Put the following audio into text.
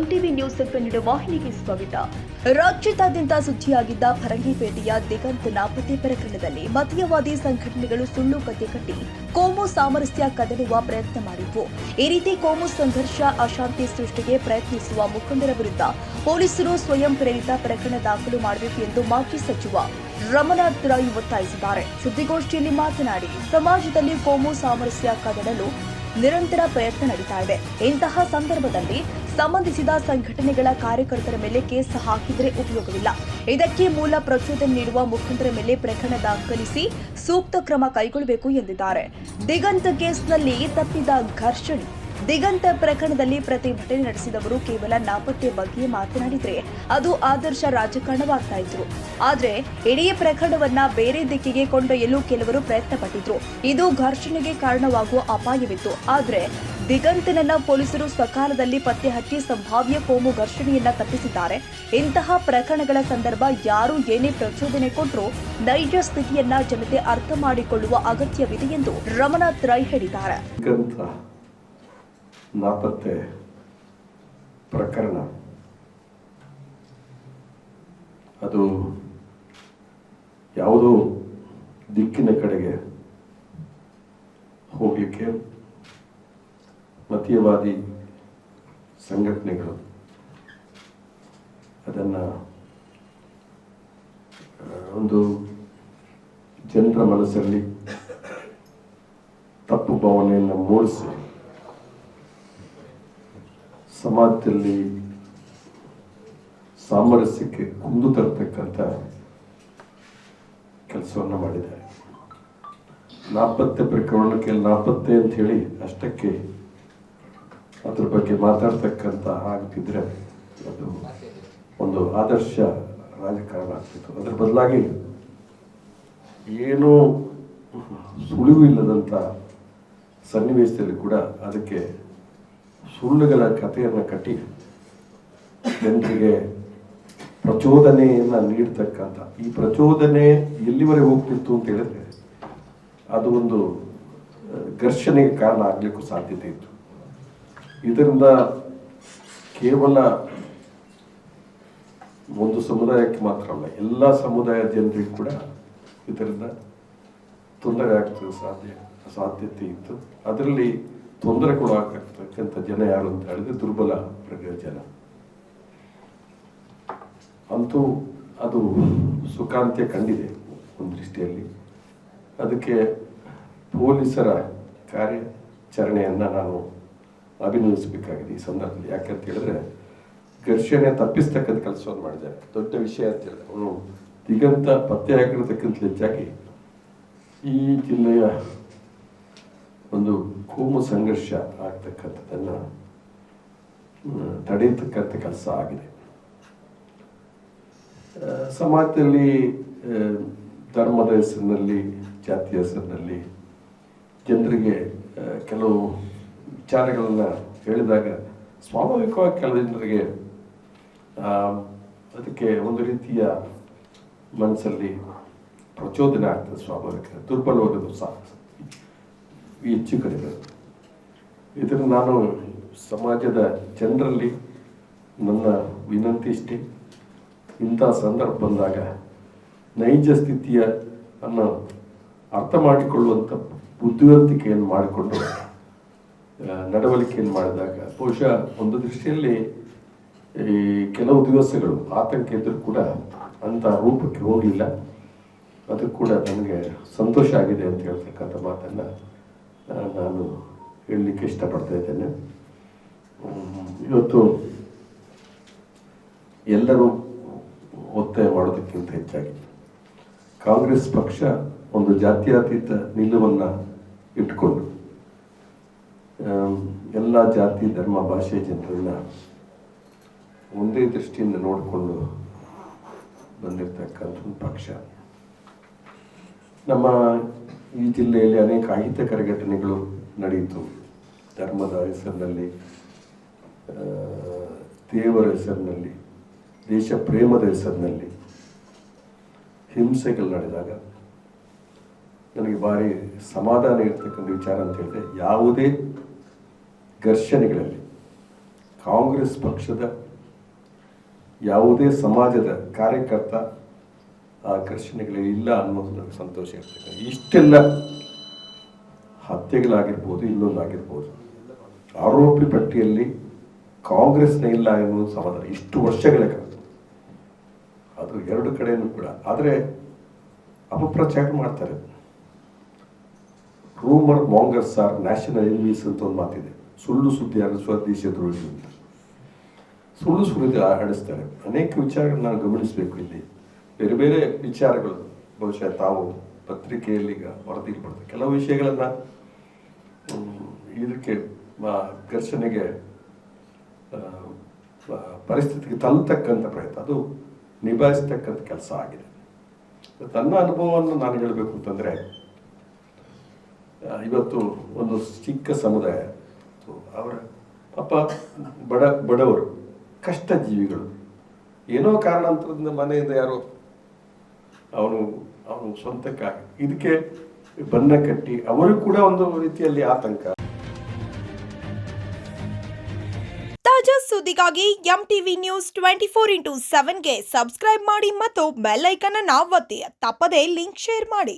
MTV news Kannada ವಾಹಿನಿಗೆ ಸ್ವಾಗತ. ರಾಜ್ಯದಾದ್ಯಂತ ಸುದ್ದಿಯಾಗಿದ್ದ ಫರಂಗಿಪೇಟೆಯ ದಿಗಂತ್ ನಾಪತ್ತೆ ಪ್ರಕರಣದಲ್ಲಿ ಮತೀಯವಾದಿ ಸಂಘಟನೆಗಳು ಸುಳ್ಳು ಕತೆ ಕಟ್ಟಿ ಕೋಮು ಸಾಮರಸ್ಯ ಕದಡುವ ಪ್ರಯತ್ನ ಮಾಡಿದ್ವು. ಈ ರೀತಿ ಕೋಮು ಸಂಘರ್ಷ, ಅಶಾಂತಿ ಸೃಷ್ಟಿಗೆ ಪ್ರಯತ್ನಿಸುವ ಮುಖಂಡರ ವಿರುದ್ಧ ಪೊಲೀಸರು ಸ್ವಯಂ ಪ್ರೇರಿತ ಪ್ರಕರಣ ದಾಖಲು ಮಾಡಬೇಕು ಎಂದು ಮಾಜಿ ಸಚಿವ ರಮನಾಥ್ ರಾಯ್ ಒತ್ತಾಯಿಸಿದ್ದಾರೆ. ಸುದ್ದಿಗೋಷ್ಠಿಯಲ್ಲಿ ಮಾತನಾಡಿ, ಸಮಾಜದಲ್ಲಿ ಕೋಮು ಸಾಮರಸ್ಯ ಕದಡಲು ನಿರಂತರ ಪ್ರಯತ್ನ ನಡೀತಾ ಇದೆ. ಇಂತಹ ಸಂದರ್ಭದಲ್ಲಿ ಸಂಬಂಧಿಸಿದ ಸಂಘಟನೆಗಳ ಕಾರ್ಯಕರ್ತರ ಮೇಲೆ ಕೇಸ್ ಹಾಕಿದರೆ ಉಪಯೋಗವಿಲ್ಲ. ಇದಕ್ಕೆ ಮೂಲ ಪ್ರಚೋದನೆ ನೀಡುವ ಮುಖಂಡರ ಮೇಲೆ ಪ್ರಕರಣ ದಾಖಲಿಸಿ ಸೂಕ್ತ ಕ್ರಮ ಕೈಗೊಳ್ಳಬೇಕು ಎಂದಿದ್ದಾರೆ. ದಿಗಂತ ಕೇಸ್ನಲ್ಲಿ ತಪ್ಪಿದ ಘರ್ಷಣೆ ದಿಗಂತ ಪ್ರಕರಣದಲ್ಲಿ ಪ್ರತಿಭಟನೆ ನಡೆಸಿದವರು ಕೇವಲ ನಾಪತ್ತೆ ಬಗ್ಗೆ ಮಾತನಾಡಿದ್ರೆ ಅದು ಆದರ್ಶ ರಾಜಕಾರಣವಾಗ್ತಾ ಇದ್ರು. ಆದ್ರೆ ಇಡೀ ಪ್ರಕರಣವನ್ನ ಬೇರೆ ದಿಕ್ಕಿಗೆ ಕೊಂಡೊಯ್ಯಲು ಕೆಲವರು ಪ್ರಯತ್ನ ಪಟ್ಟಿದ್ರು ಇದು ಘರ್ಷಣೆಗೆ ಕಾರಣವಾಗುವ ಅಪಾಯವಿತ್ತು. ಆದ್ರೆ ದಿಗಂತನನ್ನ ಪೊಲೀಸರು ಸಕಾಲದಲ್ಲಿ ಪತ್ತೆ ಹಚ್ಚಿ ಸಂಭಾವ್ಯ ಕೋಮು ಘರ್ಷಣೆಯನ್ನ ತಪ್ಪಿಸಿದ್ದಾರೆ. ಇಂತಹ ಪ್ರಕರಣಗಳ ಸಂದರ್ಭ ಯಾರು ಏನೇ ಪ್ರಚೋದನೆ ಕೊಟ್ಟರೂ ನೈಜ ಸ್ಥಿತಿಯನ್ನ ಜನತೆ ಅರ್ಥ ಮಾಡಿಕೊಳ್ಳುವ ಅಗತ್ಯವಿದೆ ಎಂದು ರಮನಾಥ್ ರೈ ಹೇಳಿದ್ದಾರೆ. ನಾಪತ್ತೆ ಪ್ರಕರಣ. ಅದು ಯಾವುದೋ ದಿಕ್ಕಿನ ಕಡೆಗೆ ಹೋಗಲಿಕ್ಕೆ ಮತೀಯವಾದಿ ಸಂಘಟನೆಗಳು ಅದನ್ನು ಒಂದು ಜನರ ಮನಸ್ಸಲ್ಲಿ ತಪ್ಪು ಭಾವನೆಯನ್ನು ಮೂಡಿಸಿ ಸಮಾಜದಲ್ಲಿ ಸಾಮರಸ್ಯಕ್ಕೆ ಕುಂದು ತರತಕ್ಕಂಥ ಕೆಲಸವನ್ನು ಮಾಡಿದ್ದಾರೆ. ನಾಪತ್ತೆ ಪ್ರಕರಣಕ್ಕೆ ನಾಪತ್ತೆ ಅಂತ ಹೇಳಿ ಅಷ್ಟಕ್ಕೆ ಅದ್ರ ಬಗ್ಗೆ ಮಾತಾಡ್ತಕ್ಕಂಥ ಆಗ್ತಿದ್ರೆ ಅದು ಒಂದು ಆದರ್ಶ ರಾಜಕಾರಣ ಆಗ್ತಿತ್ತು. ಅದ್ರ ಬದಲಾಗಿ ಏನೂ ಸುಳಿವು ಇಲ್ಲದಂಥ ಸನ್ನಿವೇಶದಲ್ಲಿ ಕೂಡ ಅದಕ್ಕೆ ಸುಳ್ಳುಗಳ ಕಥೆಯನ್ನು ಕಟ್ಟಿ ಜನರಿಗೆ ಪ್ರಚೋದನೆಯನ್ನು ನೀಡ್ತಕ್ಕಂಥ. ಈ ಪ್ರಚೋದನೆ ಎಲ್ಲಿವರೆಗೆ ಹೋಗ್ತಿತ್ತು ಅಂತ ಹೇಳಿದ್ರೆ, ಅದು ಒಂದು ಘರ್ಷಣೆಗೆ ಕಾರಣ ಆಗಲಿಕ್ಕೂ ಸಾಧ್ಯತೆ ಇತ್ತು. ಇದರಿಂದ ಕೇವಲ ಒಂದು ಸಮುದಾಯಕ್ಕೆ ಮಾತ್ರ ಅಲ್ಲ, ಎಲ್ಲ ಸಮುದಾಯ ಜನರಿಗೂ ಕೂಡ ಇದರಿಂದ ತೊಂದರೆ ಆಗ್ತದೆ ಸಾಧ್ಯ, ಸಾಧ್ಯತೆ ಇತ್ತು. ಅದರಲ್ಲಿ ತೊಂದರೆಗೊಳಗಾಗ್ತಕ್ಕಂಥ ಜನ ಯಾರು ಅಂತ ಹೇಳಿದ್ರೆ ದುರ್ಬಲ ವರ್ಗದ ಜನ ಅಂತೂ ಅದು ಸುಖಾಂತ್ಯ ಕಂಡಿದೆ ಒಂದು ದೃಷ್ಟಿಯಲ್ಲಿ. ಅದಕ್ಕೆ ಪೊಲೀಸರ ಕಾರ್ಯಾಚರಣೆಯನ್ನು ನಾನು ಅಭಿನಂದಿಸಬೇಕಾಗಿದೆ ಈ ಸಂದರ್ಭದಲ್ಲಿ. ಯಾಕಂತ ಹೇಳಿದ್ರೆ ಘರ್ಷಣೆ ತಪ್ಪಿಸ್ತಕ್ಕಂಥ ಕೆಲಸವನ್ನು ಮಾಡಿದ್ದಾರೆ. ದೊಡ್ಡ ವಿಷಯ ಅಂತ ಹೇಳಿದ್ರೆ ಅವನು ದಿಗಂತ ಪತ್ತೆ ಹೆಚ್ಚಾಗಿ ಈ ಜಿಲ್ಲೆಯ ಒಂದು ಕೋಮು ಸಂಘರ್ಷ ಆಗ್ತಕ್ಕಂಥದ್ದನ್ನು ತಡೆಯತಕ್ಕಂಥ ಕೆಲಸ ಆಗಿದೆ. ಸಮಾಜದಲ್ಲಿ ಧರ್ಮದ ಹೆಸರಿನಲ್ಲಿ, ಜಾತಿಯ ಹೆಸರಿನಲ್ಲಿ ಜನರಿಗೆ ಕೆಲವು ವಿಚಾರಗಳನ್ನು ಹೇಳಿದಾಗ ಸ್ವಾಭಾವಿಕವಾಗಿ ಕೆಲವು ಜನರಿಗೆ ಅದಕ್ಕೆ ಒಂದು ರೀತಿಯ ಮನಸ್ಸಲ್ಲಿ ಪ್ರಚೋದನೆ ಆಗ್ತದೆ ಸ್ವಾಭಾವಿಕ ದುರ್ಬಲವಾದ ಸಹ ಹೆಚ್ಚು ಕಡಿಮೆ. ಇದನ್ನು ನಾನು ಸಮಾಜದ ಜನರಲ್ಲಿ ನನ್ನ ವಿನಂತಿ ಇಷ್ಟೇ. ಇಂಥ ಸಂದರ್ಭ ಬಂದಾಗ ನೈಜ ಸ್ಥಿತಿಯ ಅನ್ನು ಅರ್ಥ ಮಾಡಿಕೊಳ್ಳುವಂಥ ಬುದ್ಧಿವಂತಿಕೆಯನ್ನು ಮಾಡಿಕೊಂಡು ನಡವಳಿಕೆಯನ್ನು ಮಾಡಿದಾಗ ಬಹುಶಃ ಒಂದು ದೃಷ್ಟಿಯಲ್ಲಿ ಈ ಕೆಲವು ದಿವಸಗಳು ಆತಂಕ ಇದ್ದರೂ ಕೂಡ ಅಂಥ ರೂಪಕ್ಕೆ ಹೋಗಲಿಲ್ಲ. ಅದು ಕೂಡ ನನಗೆ ಸಂತೋಷ ಆಗಿದೆ ಅಂತ ಹೇಳ್ತಕ್ಕಂಥ ಮಾತನ್ನು ನಾನು ಹೇಳಲಿಕ್ಕೆ ಇಷ್ಟಪಡ್ತಾ ಇದ್ದೇನೆ. ಇವತ್ತು ಎಲ್ಲರೂ ಒತ್ತಾಯ ಮಾಡೋದಕ್ಕಿಂತ ಹೆಚ್ಚಾಗಿ ಕಾಂಗ್ರೆಸ್ ಪಕ್ಷ ಒಂದು ಜಾತ್ಯಾತೀತ ನಿಲುವನ್ನು ಇಟ್ಕೊಂಡು ಎಲ್ಲ ಜಾತಿ ಧರ್ಮ ಭಾಷೆ ಜನರನ್ನ ಒಂದೇ ದೃಷ್ಟಿಯಿಂದ ನೋಡಿಕೊಂಡು ಬಂದಿರತಕ್ಕಂಥ ಪಕ್ಷ. ನಮ್ಮ ಈ ಜಿಲ್ಲೆಯಲ್ಲಿ ಅನೇಕ ಅಹಿತಕರ ಘಟನೆಗಳು ನಡೆಯಿತು. ಧರ್ಮದ ಹೆಸರಿನಲ್ಲಿ ದೇವರ ಹೆಸರಿನಲ್ಲಿ, ದೇಶ ಪ್ರೇಮದ ಹೆಸರಿನಲ್ಲಿ ಹಿಂಸೆಗಳು ನಡೆದಾಗ ನನಗೆ ಭಾರಿ ಸಮಾಧಾನ ಇರತಕ್ಕಂಥ ವಿಚಾರ ಅಂತ ಹೇಳಿದ್ರೆ, ಯಾವುದೇ ಘರ್ಷಣೆಗಳಲ್ಲಿ ಕಾಂಗ್ರೆಸ್ ಪಕ್ಷದ ಯಾವುದೇ ಸಮಾಜದ ಕಾರ್ಯಕರ್ತ ಆ ಘರ್ಷಣೆಗಳಲ್ಲಿ ಇಲ್ಲ ಅನ್ನೋದು ನನಗೆ ಸಂತೋಷ ಇರ್ತದೆ ಇಷ್ಟೆಲ್ಲ ಹತ್ಯೆಗಳಾಗಿರ್ಬೋದು ಇನ್ನೊಂದಾಗಿರ್ಬೋದು ಆರೋಪಿ ಪಟ್ಟಿಯಲ್ಲಿ ಕಾಂಗ್ರೆಸ್ನ ಇಲ್ಲ ಎನ್ನುವುದು ಸಮಾಧಾನ ಇಷ್ಟು ವರ್ಷಗಳ ಕಾಲ. ಅದು ಎರಡು ಕಡೆಯೂ ಕೂಡ. ಆದರೆ ಅಪಪ್ರಚಾರ ಮಾಡ್ತಾರೆ. Rumour mongers are national enemies ಅಂತ ಒಂದು ಮಾತಿದೆ. ಸುಳ್ಳು ಸುದ್ದಿ ಸ್ವದೇಶ ದ್ರೋಹಿ ಅಂತ. ಸುಳ್ಳು ಸುಳ್ಳು ಹಡಿಸ್ತಾರೆ ಅನೇಕ ವಿಚಾರಗಳನ್ನ ಗಮನಿಸಬೇಕು ಇಲ್ಲಿ. ಬೇರೆ ಬೇರೆ ವಿಚಾರಗಳು ಬಹುಶಃ ತಾವು ಪತ್ರಿಕೆಯಲ್ಲಿ ಈಗ ವರದಿಯಲ್ಲಿ ಬರ್ತದೆ ಕೆಲವು ವಿಷಯಗಳನ್ನ ಇದಕ್ಕೆ ಘರ್ಷಣೆಗೆ ಪರಿಸ್ಥಿತಿಗೆ ತಲ್ತಕ್ಕಂಥ ಪ್ರಯತ್ನ. ಅದು ನಿಭಾಯಿಸ್ತಕ್ಕಂಥ ಕೆಲಸ ಆಗಿದೆ. ತನ್ನ ಅನುಭವವನ್ನು ನಾನು ಹೇಳಬೇಕು ಅಂತಂದರೆ ಇವತ್ತು ಒಂದು ಚಿಕ್ಕ ಸಮುದಾಯ ಅವರ ಪಾಪ ಬಡ, ಬಡವರು ಕಷ್ಟ ಜೀವಿಗಳು ಏನೋ ಕಾರಣಾಂತರದಿಂದ ಮನೆಯಿಂದ ಯಾರೋ ಅವನು ಅವನು ಸ್ವಂತಕ್ಕಾಗಿ ಇದಕ್ಕೆ ಬಣ್ಣ ಕಟ್ಟಿ, ಅವರು ಕೂಡ ಒಂದು ರೀತಿಯಲ್ಲಿ ಆತಂಕ. ತಾಜಾ ಸುದ್ದಿಗಾಗಿ M TV news twenty four into ಸೆವೆನ್ಗೆ subscribe ಮಾಡಿ ಮತ್ತು ಬೆಲ್ ಅನ್ನು ಒತ್ತಿ. ತಪ್ಪದೇ ಲಿಂಕ್ ಶೇರ್ ಮಾಡಿ.